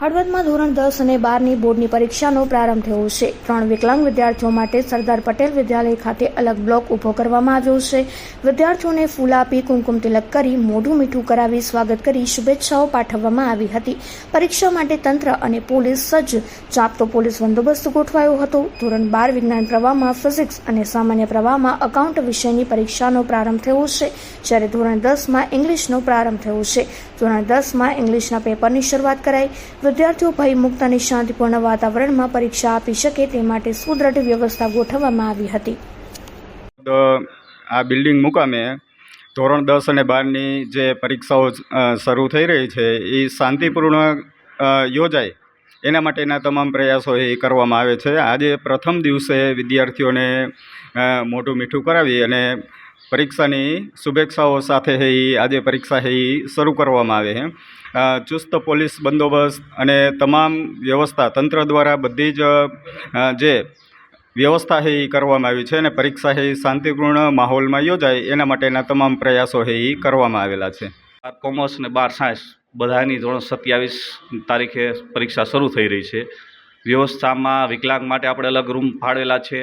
હળવદમાં ધોરણ દસ અને બારની બોર્ડની પરીક્ષાનો પ્રારંભ થયો છે. ત્રણ વિકલાંગ વિદ્યાર્થીઓ માટે સરદાર પટેલ વિદ્યાલય ખાતે અલગ બ્લોક ઊભો કરવામાં આવ્યો છે. વિદ્યાર્થીઓને ફૂલ આપી કુમકુમ તિલક કરી, મોઢું મીઠું કરાવી સ્વાગત કરી શુભેચ્છાઓ પાઠવવામાં આવી હતી. પરીક્ષા માટે તંત્ર અને પોલીસ સજ્જ. ચાપતો પોલીસ બંદોબસ્ત ગોઠવાયો હતો. ધોરણ બાર વિજ્ઞાન પ્રવાહમાં ફિઝિક્સ અને સામાન્ય પ્રવાહમાં અકાઉન્ટ વિષયની પરીક્ષાનો પ્રારંભ થયો છે. જ્યારે ધોરણ દસમાં ઇંગ્લિશનો પ્રારંભ થયો છે. ધોરણ દસમાં ઇંગ્લિશના પેપરની શરૂઆત કરાઈ. વિદ્યાર્થીઓ ભયમુક્ત અને શાંતિપૂર્ણ વાતાવરણમાં પરીક્ષા આપી શકે તે માટે સુદ્રઢ વ્યવસ્થા ગોઠવવામાં આવી હતી. આ બિલ્ડિંગ મુકામે ધોરણ દસ અને બારની જે પરીક્ષાઓ શરૂ થઈ રહી છે, એ શાંતિપૂર્ણ યોજાય. એના માટેના તમામ પ્રયાસો એ કરવામાં આવે છે. આજે પ્રથમ દિવસે વિદ્યાર્થીઓને મોટું મીઠું કરાવી અને પરીક્ષાની શુભેચ્છાઓ સાથે છે એ આજે પરીક્ષા છે એ શરૂ કરવામાં આવે છે ચુસ્ત પોલીસ બંદોબસ્ત અને તમામ વ્યવસ્થા, તંત્ર દ્વારા બધી જ જે વ્યવસ્થા છે એ કરવામાં આવી છે અને પરીક્ષા છે એ શાંતિપૂર્ણ માહોલમાં યોજાય, એના માટેના તમામ પ્રયાસો છે એ કરવામાં આવેલા છે. બાર કોમર્સ અને બાર સાયન્સ બધાની ધોરણ સત્યાવીસ તારીખે પરીક્ષા શરૂ થઈ રહી છે. વ્યવસ્થામાં વિકલાંગ માટે આપણે અલગ રૂમ ફાળવેલા છે.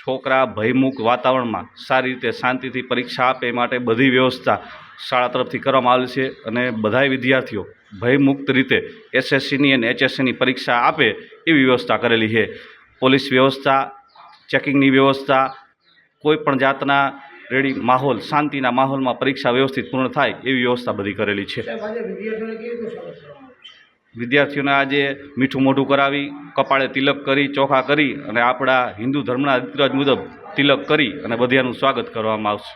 છોકરા ભયમુક્ત વાતાવરણમાં સારી રીતે શાંતિથી પરીક્ષા આપે એ માટે બધી વ્યવસ્થા શાળા તરફથી કરવામાં આવેલી છે અને બધાય વિદ્યાર્થીઓ ભયમુક્ત રીતે એસએસસીની અને એચએસસીની પરીક્ષા આપે એવી વ્યવસ્થા કરેલી છે. પોલીસ વ્યવસ્થા, ચેકિંગની વ્યવસ્થા કોઈ પણ જાતના રેડી માહોલ, શાંતિના માહોલમાં પરીક્ષા વ્યવસ્થિત પૂર્ણ થાય એવી વ્યવસ્થા બધી કરેલી છે? વિદ્યાર્થીઓને આજે મીઠું મોઢું કરાવી, કપાળે તિલક કરી, ચોખા કરી અને આપણા હિન્દુ ધર્મના રીતરિવાજ મુજબ તિલક કરી અને બધાનું સ્વાગત કરવામાં આવશે.